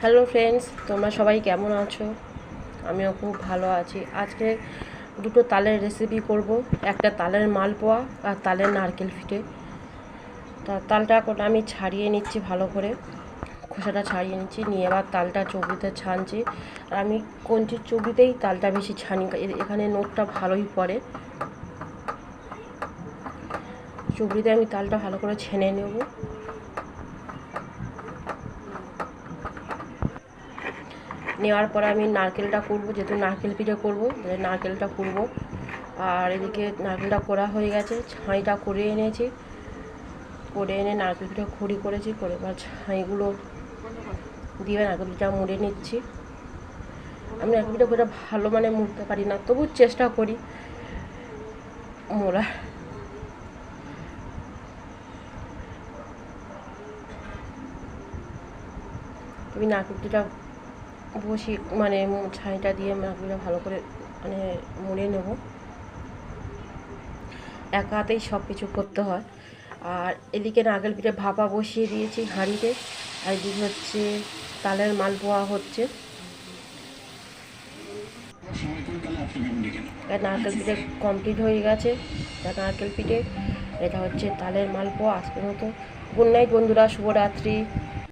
Hello friends তোমরা সবাই কেমন আছো? আমিও খুব ভালো আছি। আজকে দুটো তালের রেসিপি করব। একটা তালের মালপোয়া আর তালের নারকেল ফিটে। তা তালটা এখন আমি ছাড়িয়ে নিচ্ছি ভালো করে। খোসাটা ছাড়িয়ে নিচ্ছি, নিয়ে এবার তালটা চবড়িতে ছানছি। আর আমি কঞ্চির চবড়িতেই তালটা বেশি ছানি এখানে নোটটা ভালোই পড়ে। চবড়িতে আমি তালটা ভালো করে ছেনে নেব। নেওয়ার পরে আমি নারকেলটা করব, যেহেতু নারকেল পিঠে করব নারকেলটা করব। আর এদিকে নারকেলটা করা হয়ে গেছে, ছাইটা করে এনেছি। করে এনে নারকেল পিঠে খড়ি করেছি, করে এবার ছাইগুলো দিয়ে নারকেল পিঠা মুড়ে নিচ্ছি। আমি নারকেল পিঠা করে ভালো মানে মুড়তে পারি না, তবু চেষ্টা করি মোড়া। আমি নারকেল পিঠা বসি মানে ছাইটা দিয়ে নারকেলটা ভালো করে মানে মুড়ে নেব। একা হাতেই সব কিছু করতে হয়। আর এদিকে নারকেল পিঠে ভাপা বসিয়ে দিয়েছি হাঁড়িতে। আর এদিকে হচ্ছে তালের মালপোয়া হচ্ছে। নারকেল পিঠে কমপ্লিট হয়ে গেছে। তা নারকেল পিঠে, এটা হচ্ছে তালের মালপোয়া আজকের মতো। গুড নাইট বন্ধুরা, শুভরাত্রি।